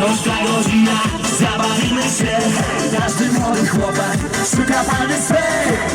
Otoczka godzina, zabawimy się. Każdy młody chłopak szuka panny swej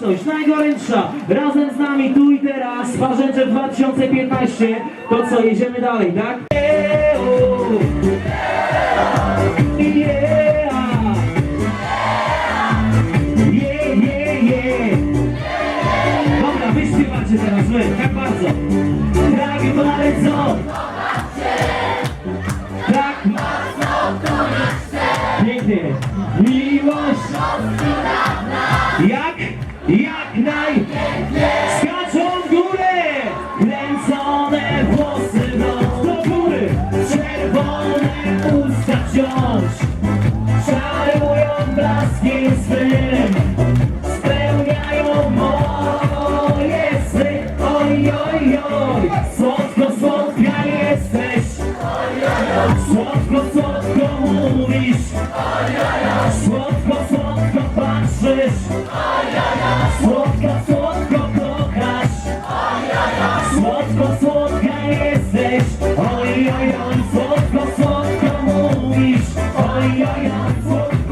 publiczność, najgorętsza. Razem z nami tu i teraz, Parzęcze 2015. To co, jedziemy dalej, tak? Dobra, wy śpiewacie teraz, wy, tak bardzo. Tak bardzo! Tak Pięknie. Miłość. Jak? Jak naj... Skaczą w górę. Kręcone włosy w do góry. Czerwone usta wciąż. Czarują blaskiem swym. Spełniają moje sny. Oj, oj, oj. Słodko, słodka jesteś. Słodko, słodko mówisz Słodko, słodko słodko patrzysz. Słodka, słodko kochasz. Słodko, słodka jesteś. Oj, oj, oj, słodko, słodko mówisz. Oj, oj, oj, słodko